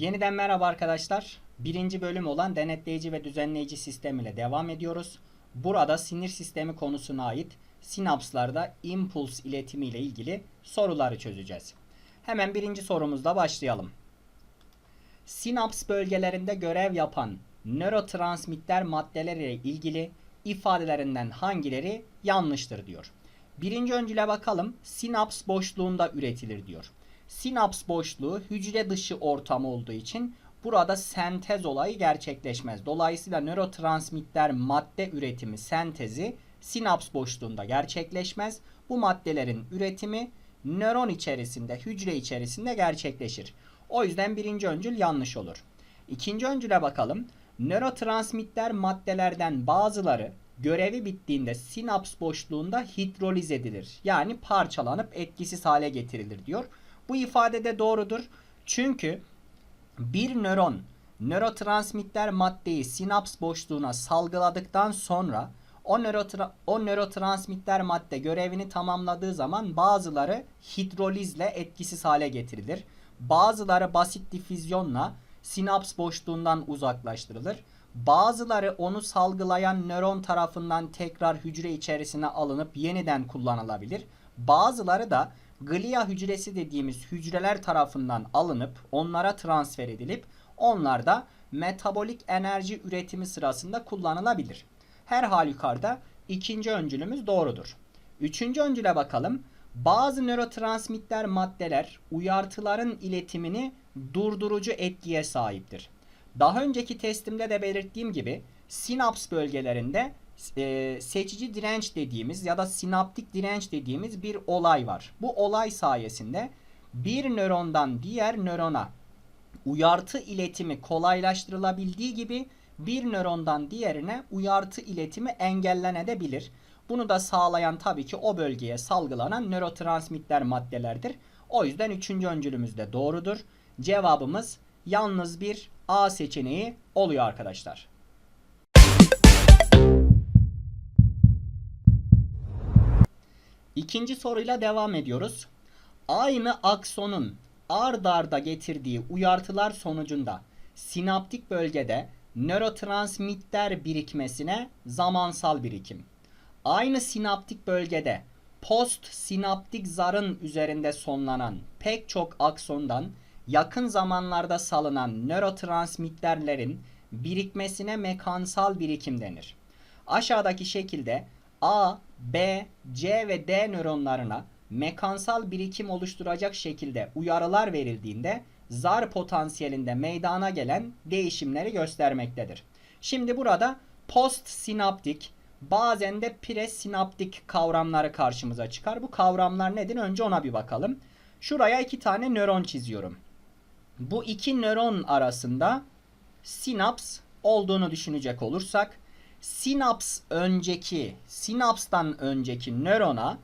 Yeniden merhaba arkadaşlar. Birinci bölüm olan denetleyici ve düzenleyici sistem ile devam ediyoruz. Burada sinir sistemi konusuna ait sinapslarda impuls iletimi ile ilgili soruları çözeceğiz. Hemen birinci sorumuzda başlayalım. Sinaps bölgelerinde görev yapan nörotransmitter maddeler ile ilgili ifadelerinden hangileri yanlıştır diyor. Birinci öncüle bakalım. Sinaps boşluğunda üretilir diyor. Sinaps boşluğu hücre dışı ortam olduğu için burada sentez olayı gerçekleşmez. Dolayısıyla nörotransmitter madde üretimi sentezi sinaps boşluğunda gerçekleşmez. Bu maddelerin üretimi nöron içerisinde, hücre içerisinde gerçekleşir. O yüzden birinci öncül yanlış olur. İkinci öncüle bakalım. Nörotransmitter maddelerden bazıları görevi bittiğinde sinaps boşluğunda hidroliz edilir. Yani parçalanıp etkisiz hale getirilir diyor. Bu ifade de doğrudur. Çünkü bir nöron nörotransmitter maddeyi sinaps boşluğuna salgıladıktan sonra o, nörotra- o nörotransmitter madde görevini tamamladığı zaman bazıları hidrolizle etkisiz hale getirilir. Bazıları basit difüzyonla sinaps boşluğundan uzaklaştırılır. Bazıları onu salgılayan nöron tarafından tekrar hücre içerisine alınıp yeniden kullanılabilir. Bazıları da glia hücresi dediğimiz hücreler tarafından alınıp onlara transfer edilip onlar da metabolik enerji üretimi sırasında kullanılabilir. Her halükarda ikinci öncülümüz doğrudur. Üçüncü öncüle bakalım. Bazı nörotransmitter maddeler uyartıların iletimini durdurucu etkiye sahiptir. Daha önceki testimde de belirttiğim gibi sinaps bölgelerinde e, seçici direnç dediğimiz ya da sinaptik direnç dediğimiz bir olay var. Bu olay sayesinde bir nörondan diğer nörona uyartı iletimi kolaylaştırılabildiği gibi bir nörondan diğerine uyartı iletimi engellenebilir. Bunu da sağlayan tabii ki o bölgeye salgılanan nörotransmitter maddelerdir. O yüzden üçüncü öncülümüz de doğrudur. Cevabımız yalnız bir A seçeneği oluyor arkadaşlar. İkinci soruyla devam ediyoruz. Aynı aksonun ard arda getirdiği uyartılar sonucunda sinaptik bölgede nörotransmitter birikmesine zamansal birikim. Aynı sinaptik bölgede post sinaptik zarın üzerinde sonlanan pek çok aksondan yakın zamanlarda salınan nörotransmitterlerin birikmesine mekansal birikim denir. Aşağıdaki şekilde A, B, C ve D nöronlarına mekansal birikim oluşturacak şekilde uyarılar verildiğinde zar potansiyelinde meydana gelen değişimleri göstermektedir. Şimdi burada post sinaptik bazen de presinaptik kavramları karşımıza çıkar. Bu kavramlar nedir? Önce ona bir bakalım. Şuraya iki tane nöron çiziyorum. Bu iki nöron arasında sinaps olduğunu düşünecek olursak sinaps önceki sinapstan önceki nörona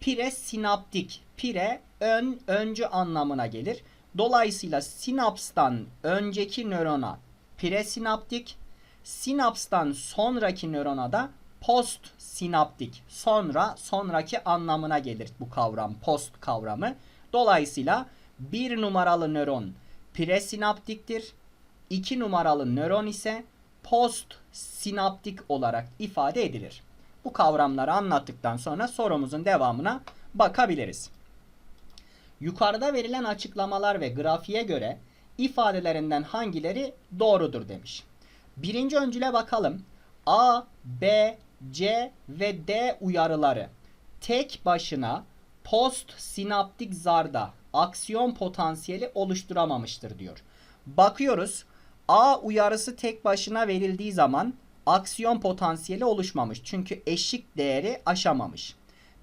presinaptik pire ön öncü anlamına gelir. Dolayısıyla sinapstan önceki nörona presinaptik, sinapstan sonraki nörona da post sinaptik sonra sonraki anlamına gelir bu kavram post kavramı. Dolayısıyla bir numaralı nöron presinaptiktir. 2 numaralı nöron ise post sinaptik olarak ifade edilir. Bu kavramları anlattıktan sonra sorumuzun devamına bakabiliriz. Yukarıda verilen açıklamalar ve grafiğe göre ifadelerinden hangileri doğrudur demiş. Birinci öncüle bakalım. A, B, C ve D uyarıları tek başına post sinaptik zarda aksiyon potansiyeli oluşturamamıştır diyor. Bakıyoruz A uyarısı tek başına verildiği zaman aksiyon potansiyeli oluşmamış. Çünkü eşik değeri aşamamış.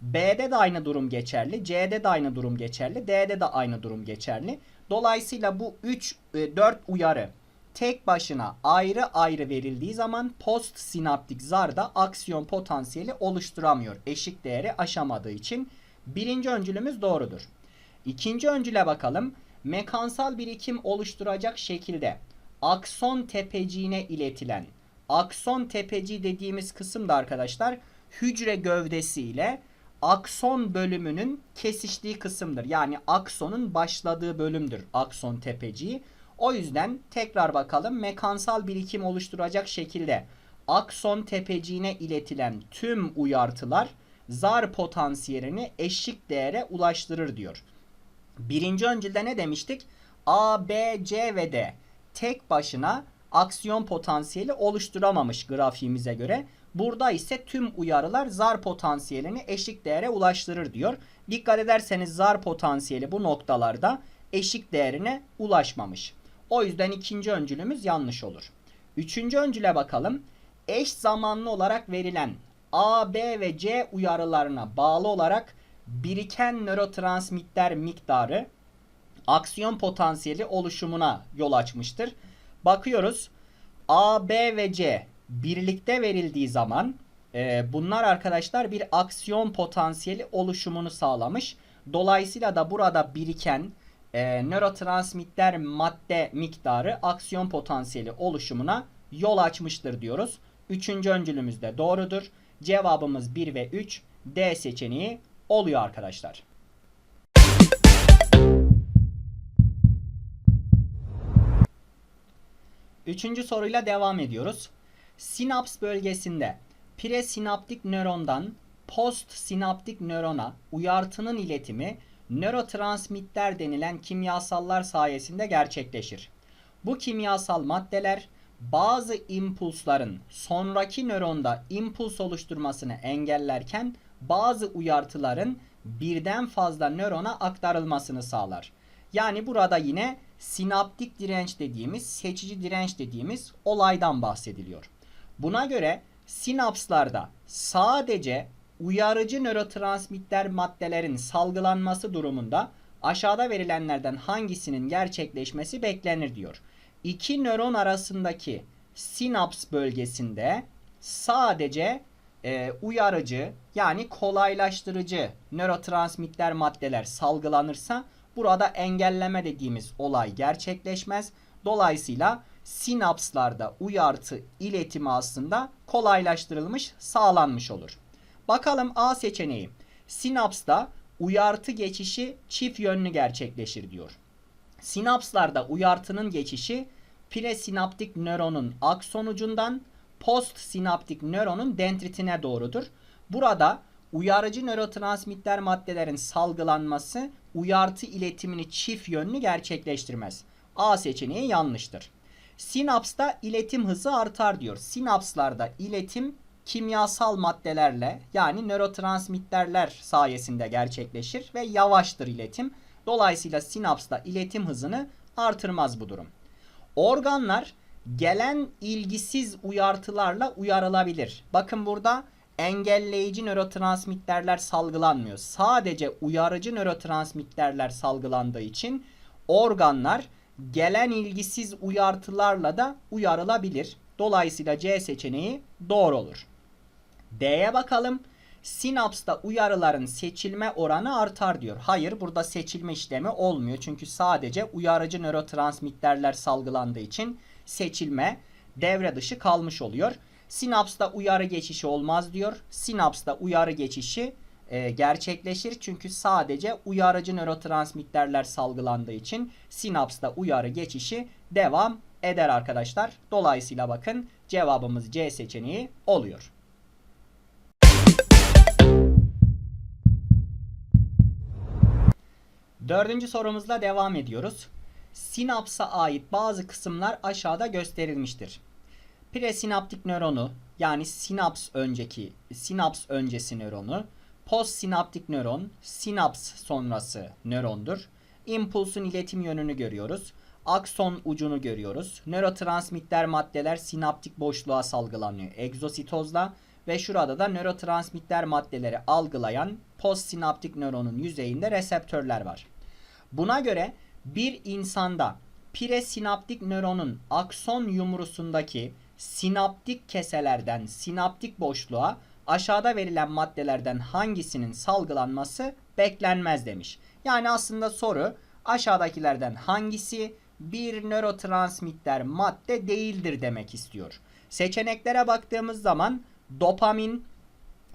B'de de aynı durum geçerli. C'de de aynı durum geçerli. D'de de aynı durum geçerli. Dolayısıyla bu 3 4 uyarı tek başına ayrı ayrı verildiği zaman post sinaptik zarda aksiyon potansiyeli oluşturamıyor. Eşik değeri aşamadığı için birinci öncülümüz doğrudur. İkinci öncüle bakalım. Mekansal birikim oluşturacak şekilde akson tepeciğine iletilen akson tepeci dediğimiz kısım da arkadaşlar hücre gövdesi ile akson bölümünün kesiştiği kısımdır. Yani aksonun başladığı bölümdür akson tepeciği. O yüzden tekrar bakalım mekansal birikim oluşturacak şekilde akson tepeciğine iletilen tüm uyartılar zar potansiyelini eşik değere ulaştırır diyor. Birinci öncülde ne demiştik? A, B, C ve D tek başına aksiyon potansiyeli oluşturamamış grafiğimize göre. Burada ise tüm uyarılar zar potansiyelini eşik değere ulaştırır diyor. Dikkat ederseniz zar potansiyeli bu noktalarda eşik değerine ulaşmamış. O yüzden ikinci öncülümüz yanlış olur. Üçüncü öncüle bakalım. Eş zamanlı olarak verilen A, B ve C uyarılarına bağlı olarak biriken nörotransmitter miktarı aksiyon potansiyeli oluşumuna yol açmıştır. Bakıyoruz A, B ve C birlikte verildiği zaman e, bunlar arkadaşlar bir aksiyon potansiyeli oluşumunu sağlamış. Dolayısıyla da burada biriken e, nörotransmitter madde miktarı aksiyon potansiyeli oluşumuna yol açmıştır diyoruz. Üçüncü öncülümüz de doğrudur. Cevabımız 1 ve 3 D seçeneği oluyor arkadaşlar. Üçüncü soruyla devam ediyoruz. Sinaps bölgesinde presinaptik nörondan postsinaptik nörona uyartının iletimi nörotransmitter denilen kimyasallar sayesinde gerçekleşir. Bu kimyasal maddeler bazı impulsların sonraki nöronda impuls oluşturmasını engellerken bazı uyartıların birden fazla nörona aktarılmasını sağlar. Yani burada yine sinaptik direnç dediğimiz, seçici direnç dediğimiz olaydan bahsediliyor. Buna göre sinapslarda sadece uyarıcı nörotransmitter maddelerin salgılanması durumunda aşağıda verilenlerden hangisinin gerçekleşmesi beklenir diyor. İki nöron arasındaki sinaps bölgesinde sadece e, uyarıcı yani kolaylaştırıcı nörotransmitter maddeler salgılanırsa burada engelleme dediğimiz olay gerçekleşmez. Dolayısıyla sinapslarda uyartı iletimi aslında kolaylaştırılmış, sağlanmış olur. Bakalım A seçeneği. Sinapsta uyartı geçişi çift yönlü gerçekleşir diyor. Sinapslarda uyartının geçişi presinaptik nöronun akson ucundan postsinaptik nöronun dendritine doğrudur. Burada uyarıcı nörotransmitter maddelerin salgılanması uyartı iletimini çift yönlü gerçekleştirmez. A seçeneği yanlıştır. Sinapsta iletim hızı artar diyor. Sinapslarda iletim kimyasal maddelerle yani nörotransmitterler sayesinde gerçekleşir ve yavaştır iletim. Dolayısıyla sinapsta iletim hızını artırmaz bu durum. Organlar gelen ilgisiz uyartılarla uyarılabilir. Bakın burada engelleyici nörotransmitterler salgılanmıyor. Sadece uyarıcı nörotransmitterler salgılandığı için organlar gelen ilgisiz uyartılarla da uyarılabilir. Dolayısıyla C seçeneği doğru olur. D'ye bakalım. Sinapsta uyarıların seçilme oranı artar diyor. Hayır burada seçilme işlemi olmuyor. Çünkü sadece uyarıcı nörotransmitterler salgılandığı için seçilme devre dışı kalmış oluyor. Sinapsta uyarı geçişi olmaz diyor. Sinapsta uyarı geçişi e, gerçekleşir. Çünkü sadece uyarıcı nörotransmitterler salgılandığı için sinapsta uyarı geçişi devam eder arkadaşlar. Dolayısıyla bakın cevabımız C seçeneği oluyor. Dördüncü sorumuzla devam ediyoruz. Sinapsa ait bazı kısımlar aşağıda gösterilmiştir. Presinaptik nöronu yani sinaps önceki sinaps öncesi nöronu, postsinaptik nöron sinaps sonrası nörondur. İmpulsun iletim yönünü görüyoruz. Akson ucunu görüyoruz. Nörotransmitter maddeler sinaptik boşluğa salgılanıyor egzositozla ve şurada da nörotransmitter maddeleri algılayan postsinaptik nöronun yüzeyinde reseptörler var. Buna göre bir insanda presinaptik nöronun akson yumrusundaki sinaptik keselerden sinaptik boşluğa aşağıda verilen maddelerden hangisinin salgılanması beklenmez demiş. Yani aslında soru aşağıdakilerden hangisi bir nörotransmitter madde değildir demek istiyor. Seçeneklere baktığımız zaman dopamin,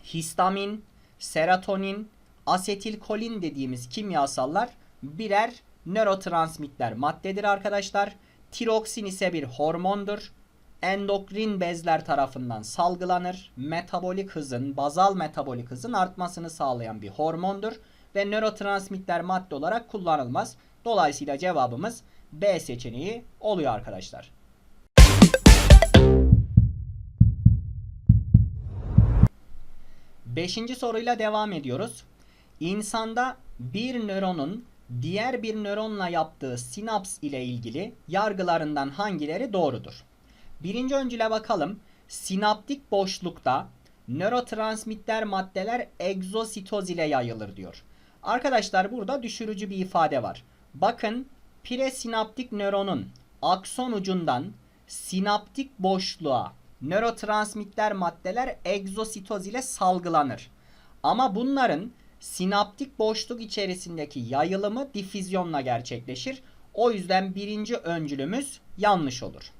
histamin, serotonin, asetilkolin dediğimiz kimyasallar birer nörotransmitter maddedir arkadaşlar. Tiroksin ise bir hormondur. Endokrin bezler tarafından salgılanır. Metabolik hızın, bazal metabolik hızın artmasını sağlayan bir hormondur ve nörotransmitter madde olarak kullanılmaz. Dolayısıyla cevabımız B seçeneği oluyor arkadaşlar. Beşinci soruyla devam ediyoruz. İnsanda bir nöronun diğer bir nöronla yaptığı sinaps ile ilgili yargılarından hangileri doğrudur? Birinci öncüle bakalım. Sinaptik boşlukta nörotransmitter maddeler egzositoz ile yayılır diyor. Arkadaşlar burada düşürücü bir ifade var. Bakın presinaptik nöronun akson ucundan sinaptik boşluğa nörotransmitter maddeler egzositoz ile salgılanır. Ama bunların sinaptik boşluk içerisindeki yayılımı difüzyonla gerçekleşir. O yüzden birinci öncülümüz yanlış olur.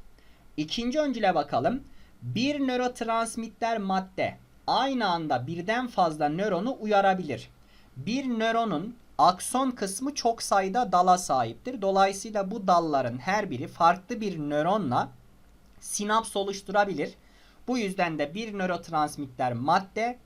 İkinci öncüle bakalım. Bir nörotransmitter madde aynı anda birden fazla nöronu uyarabilir. Bir nöronun akson kısmı çok sayıda dala sahiptir. Dolayısıyla bu dalların her biri farklı bir nöronla sinaps oluşturabilir. Bu yüzden de bir nörotransmitter madde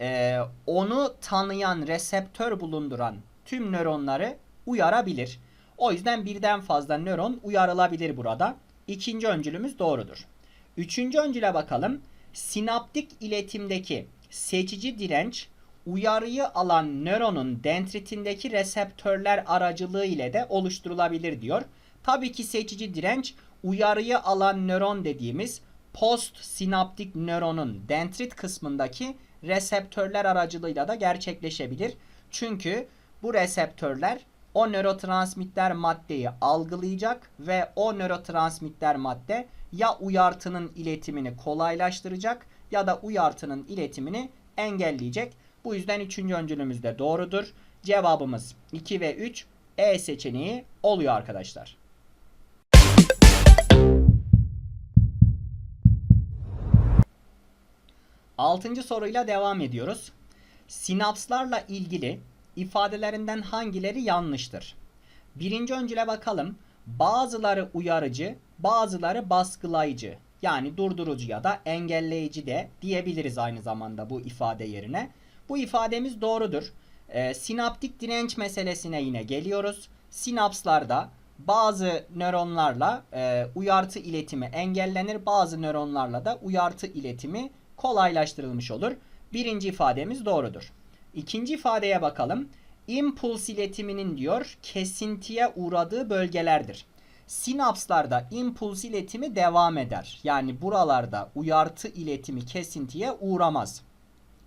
e, onu tanıyan reseptör bulunduran tüm nöronları uyarabilir. O yüzden birden fazla nöron uyarılabilir burada. İkinci öncülümüz doğrudur. Üçüncü öncüle bakalım. Sinaptik iletimdeki seçici direnç uyarıyı alan nöronun dendritindeki reseptörler aracılığı ile de oluşturulabilir diyor. Tabii ki seçici direnç uyarıyı alan nöron dediğimiz post sinaptik nöronun dendrit kısmındaki reseptörler aracılığıyla da gerçekleşebilir. Çünkü bu reseptörler o nörotransmitter maddeyi algılayacak ve o nörotransmitter madde ya uyartının iletimini kolaylaştıracak ya da uyartının iletimini engelleyecek. Bu yüzden üçüncü öncülümüz de doğrudur. Cevabımız 2 ve 3 E seçeneği oluyor arkadaşlar. Altıncı soruyla devam ediyoruz. Sinapslarla ilgili ifadelerinden hangileri yanlıştır? Birinci öncüle bakalım. Bazıları uyarıcı, bazıları baskılayıcı. Yani durdurucu ya da engelleyici de diyebiliriz aynı zamanda bu ifade yerine. Bu ifademiz doğrudur. Ee, sinaptik direnç meselesine yine geliyoruz. Sinapslarda bazı nöronlarla e, uyartı iletimi engellenir, bazı nöronlarla da uyartı iletimi kolaylaştırılmış olur. Birinci ifademiz doğrudur. İkinci ifadeye bakalım. İmpuls iletiminin diyor kesintiye uğradığı bölgelerdir. Sinapslarda impuls iletimi devam eder. Yani buralarda uyartı iletimi kesintiye uğramaz.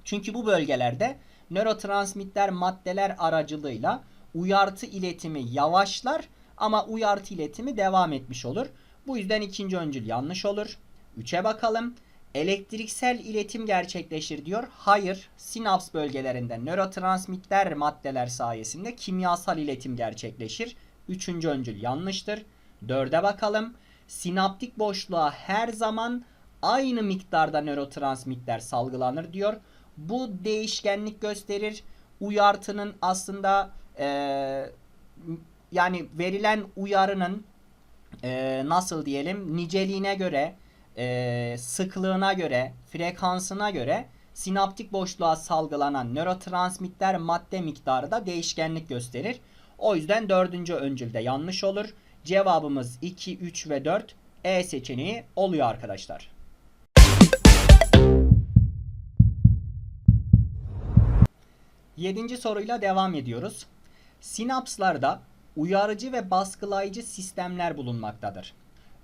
Çünkü bu bölgelerde nörotransmitter maddeler aracılığıyla uyartı iletimi yavaşlar ama uyartı iletimi devam etmiş olur. Bu yüzden ikinci öncül yanlış olur. 3'e bakalım. Elektriksel iletim gerçekleşir diyor. Hayır, sinaps bölgelerinde nörotransmitter maddeler sayesinde kimyasal iletim gerçekleşir. Üçüncü öncül yanlıştır. Dörde bakalım. Sinaptik boşluğa her zaman aynı miktarda nörotransmitter salgılanır diyor. Bu değişkenlik gösterir. Uyartının aslında e, yani verilen uyarının e, nasıl diyelim niceliğine göre e, sıklığına göre, frekansına göre sinaptik boşluğa salgılanan nörotransmitter madde miktarı da değişkenlik gösterir. O yüzden dördüncü öncülde yanlış olur. Cevabımız 2, 3 ve 4 E seçeneği oluyor arkadaşlar. Yedinci soruyla devam ediyoruz. Sinapslarda uyarıcı ve baskılayıcı sistemler bulunmaktadır.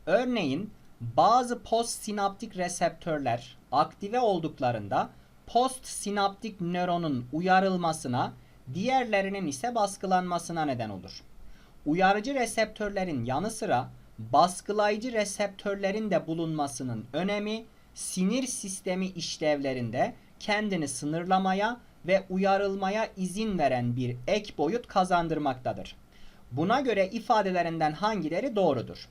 Örneğin bazı postsinaptik reseptörler aktive olduklarında postsinaptik nöronun uyarılmasına, diğerlerinin ise baskılanmasına neden olur. Uyarıcı reseptörlerin yanı sıra baskılayıcı reseptörlerin de bulunmasının önemi sinir sistemi işlevlerinde kendini sınırlamaya ve uyarılmaya izin veren bir ek boyut kazandırmaktadır. Buna göre ifadelerinden hangileri doğrudur?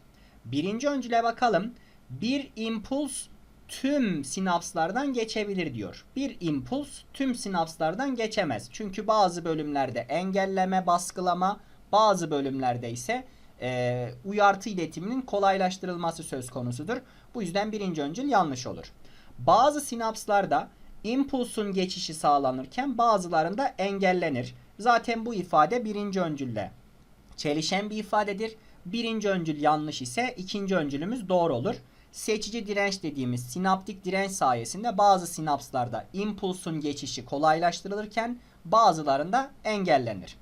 Birinci öncüle bakalım. Bir impuls tüm sinapslardan geçebilir diyor. Bir impuls tüm sinapslardan geçemez. Çünkü bazı bölümlerde engelleme, baskılama, bazı bölümlerde ise e, uyartı iletiminin kolaylaştırılması söz konusudur. Bu yüzden birinci öncül yanlış olur. Bazı sinapslarda impulsun geçişi sağlanırken bazılarında engellenir. Zaten bu ifade birinci öncülle çelişen bir ifadedir. Birinci öncül yanlış ise ikinci öncülümüz doğru olur. Seçici direnç dediğimiz sinaptik direnç sayesinde bazı sinapslarda impulsun geçişi kolaylaştırılırken bazılarında engellenir.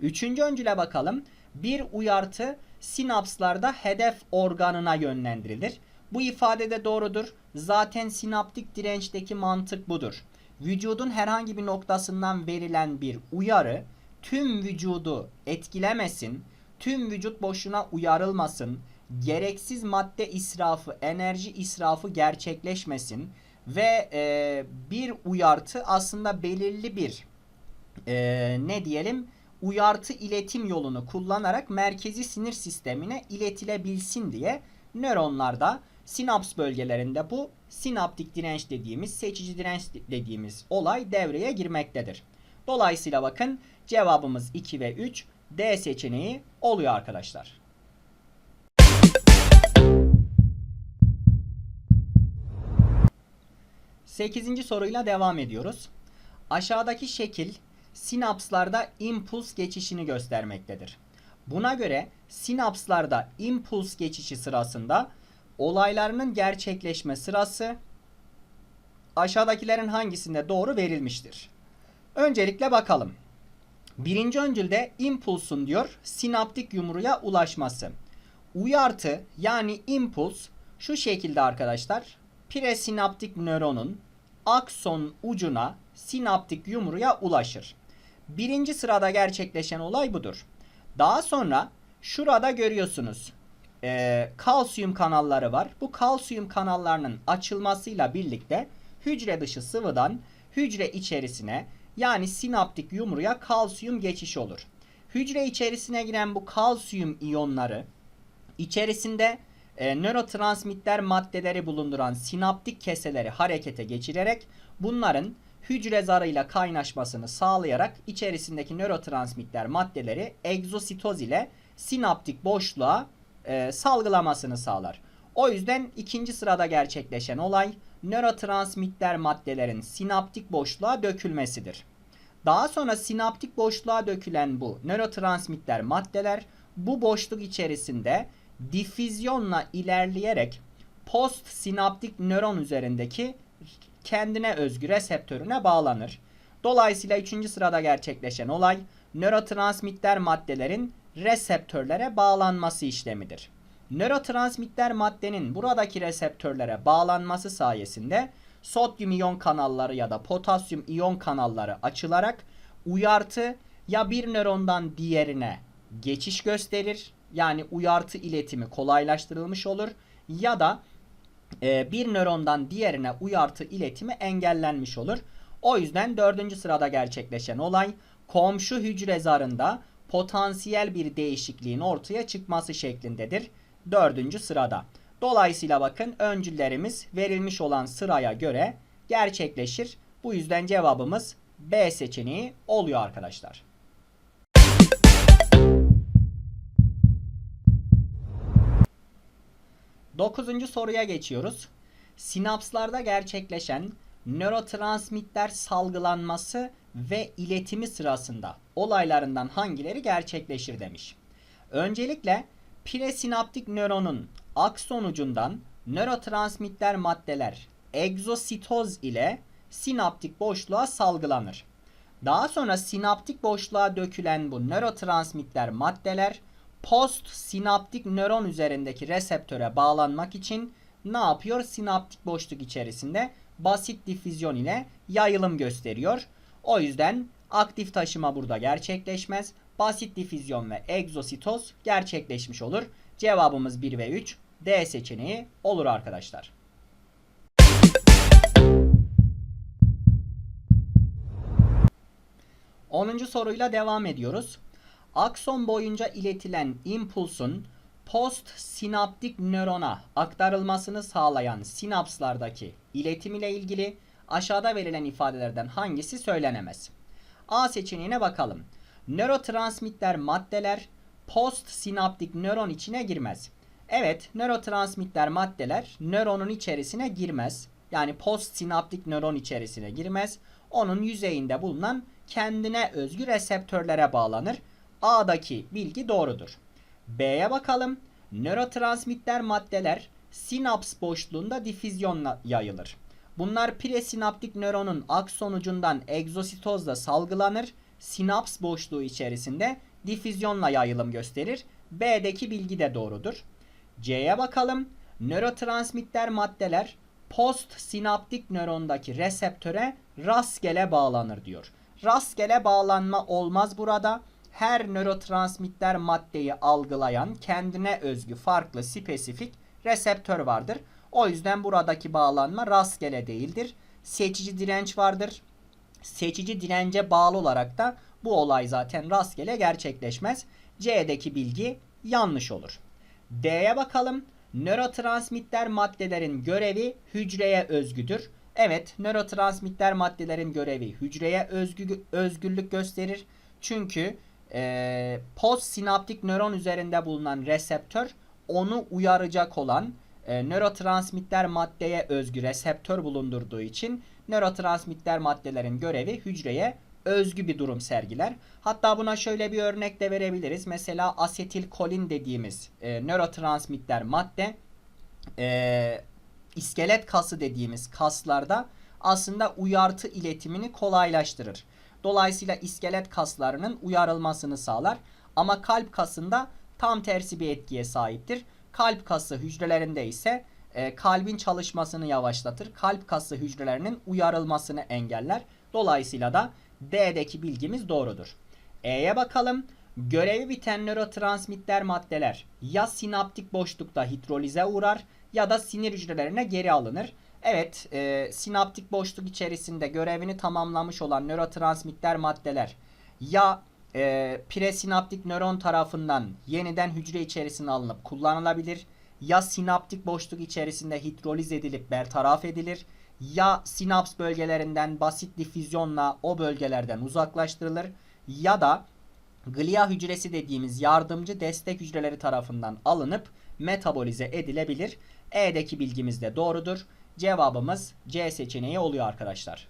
Üçüncü öncüle bakalım. Bir uyartı sinapslarda hedef organına yönlendirilir. Bu ifade de doğrudur. Zaten sinaptik dirençteki mantık budur. Vücudun herhangi bir noktasından verilen bir uyarı tüm vücudu etkilemesin, tüm vücut boşuna uyarılmasın, gereksiz madde israfı, enerji israfı gerçekleşmesin ve e, bir uyartı aslında belirli bir e, ne diyelim uyartı iletim yolunu kullanarak merkezi sinir sistemine iletilebilsin diye nöronlarda sinaps bölgelerinde bu sinaptik direnç dediğimiz seçici direnç dediğimiz olay devreye girmektedir. Dolayısıyla bakın cevabımız 2 ve 3 D seçeneği oluyor arkadaşlar. Sekizinci soruyla devam ediyoruz. Aşağıdaki şekil sinapslarda impuls geçişini göstermektedir. Buna göre sinapslarda impuls geçişi sırasında olaylarının gerçekleşme sırası aşağıdakilerin hangisinde doğru verilmiştir? Öncelikle bakalım. Birinci öncülde impulsun diyor sinaptik yumruya ulaşması. Uyartı yani impuls şu şekilde arkadaşlar. Presinaptik nöronun akson ucuna sinaptik yumruya ulaşır. Birinci sırada gerçekleşen olay budur. Daha sonra şurada görüyorsunuz e, kalsiyum kanalları var. Bu kalsiyum kanallarının açılmasıyla birlikte hücre dışı sıvıdan hücre içerisine yani sinaptik yumruya kalsiyum geçiş olur. Hücre içerisine giren bu kalsiyum iyonları içerisinde e, nörotransmitter maddeleri bulunduran sinaptik keseleri harekete geçirerek bunların hücre zarıyla kaynaşmasını sağlayarak içerisindeki nörotransmitter maddeleri egzositoz ile sinaptik boşluğa e, salgılamasını sağlar. O yüzden ikinci sırada gerçekleşen olay nörotransmitter maddelerin sinaptik boşluğa dökülmesidir. Daha sonra sinaptik boşluğa dökülen bu nörotransmitter maddeler bu boşluk içerisinde difüzyonla ilerleyerek post sinaptik nöron üzerindeki kendine özgü reseptörüne bağlanır. Dolayısıyla üçüncü sırada gerçekleşen olay nörotransmitter maddelerin reseptörlere bağlanması işlemidir. Nörotransmitter maddenin buradaki reseptörlere bağlanması sayesinde sodyum iyon kanalları ya da potasyum iyon kanalları açılarak uyartı ya bir nörondan diğerine geçiş gösterir. Yani uyartı iletimi kolaylaştırılmış olur ya da e, bir nörondan diğerine uyartı iletimi engellenmiş olur. O yüzden dördüncü sırada gerçekleşen olay komşu hücre zarında potansiyel bir değişikliğin ortaya çıkması şeklindedir. Dördüncü sırada. Dolayısıyla bakın öncüllerimiz verilmiş olan sıraya göre gerçekleşir. Bu yüzden cevabımız B seçeneği oluyor arkadaşlar. Dokuzuncu soruya geçiyoruz. Sinapslarda gerçekleşen nörotransmitter salgılanması ve iletimi sırasında olaylarından hangileri gerçekleşir demiş. Öncelikle presinaptik nöronun akson ucundan nörotransmitter maddeler egzositoz ile sinaptik boşluğa salgılanır. Daha sonra sinaptik boşluğa dökülen bu nörotransmitter maddeler post sinaptik nöron üzerindeki reseptöre bağlanmak için ne yapıyor? Sinaptik boşluk içerisinde basit difüzyon ile yayılım gösteriyor. O yüzden aktif taşıma burada gerçekleşmez. Basit difüzyon ve egzositoz gerçekleşmiş olur. Cevabımız 1 ve 3 D seçeneği olur arkadaşlar. Onuncu soruyla devam ediyoruz. Akson boyunca iletilen impulsun post sinaptik nörona aktarılmasını sağlayan sinapslardaki iletim ile ilgili aşağıda verilen ifadelerden hangisi söylenemez? A seçeneğine bakalım. Nörotransmitter maddeler post sinaptik nöron içine girmez. Evet, nörotransmitter maddeler nöronun içerisine girmez. Yani post sinaptik nöron içerisine girmez. Onun yüzeyinde bulunan kendine özgü reseptörlere bağlanır. A'daki bilgi doğrudur. B'ye bakalım. Nörotransmitter maddeler sinaps boşluğunda difüzyonla yayılır. Bunlar presinaptik nöronun akson ucundan egzositozla salgılanır. Sinaps boşluğu içerisinde difüzyonla yayılım gösterir. B'deki bilgi de doğrudur. C'ye bakalım. Nörotransmitter maddeler post sinaptik nörondaki reseptöre rastgele bağlanır diyor. Rastgele bağlanma olmaz burada. Her nörotransmitter maddeyi algılayan kendine özgü farklı spesifik reseptör vardır. O yüzden buradaki bağlanma rastgele değildir. Seçici direnç vardır. Seçici dirence bağlı olarak da bu olay zaten rastgele gerçekleşmez. C'deki bilgi yanlış olur. D'ye bakalım. Nörotransmitter maddelerin görevi hücreye özgüdür. Evet, nörotransmitter maddelerin görevi hücreye özgü, özgürlük gösterir. Çünkü e, postsinaptik nöron üzerinde bulunan reseptör onu uyaracak olan e, nörotransmitter maddeye özgü reseptör bulundurduğu için nörotransmitter maddelerin görevi hücreye özgü bir durum sergiler. Hatta buna şöyle bir örnek de verebiliriz. Mesela asetilkolin dediğimiz e, nörotransmitter madde e, iskelet kası dediğimiz kaslarda aslında uyartı iletimini kolaylaştırır. Dolayısıyla iskelet kaslarının uyarılmasını sağlar. Ama kalp kasında tam tersi bir etkiye sahiptir. Kalp kası hücrelerinde ise e, kalbin çalışmasını yavaşlatır. Kalp kası hücrelerinin uyarılmasını engeller. Dolayısıyla da D'deki bilgimiz doğrudur. E'ye bakalım. Görevi biten nörotransmitter maddeler ya sinaptik boşlukta hidrolize uğrar ya da sinir hücrelerine geri alınır. Evet, e, sinaptik boşluk içerisinde görevini tamamlamış olan nörotransmitter maddeler ya e, presinaptik nöron tarafından yeniden hücre içerisine alınıp kullanılabilir ya sinaptik boşluk içerisinde hidroliz edilip bertaraf edilir ya sinaps bölgelerinden basit difüzyonla o bölgelerden uzaklaştırılır ya da glia hücresi dediğimiz yardımcı destek hücreleri tarafından alınıp metabolize edilebilir. E'deki bilgimiz de doğrudur. Cevabımız C seçeneği oluyor arkadaşlar.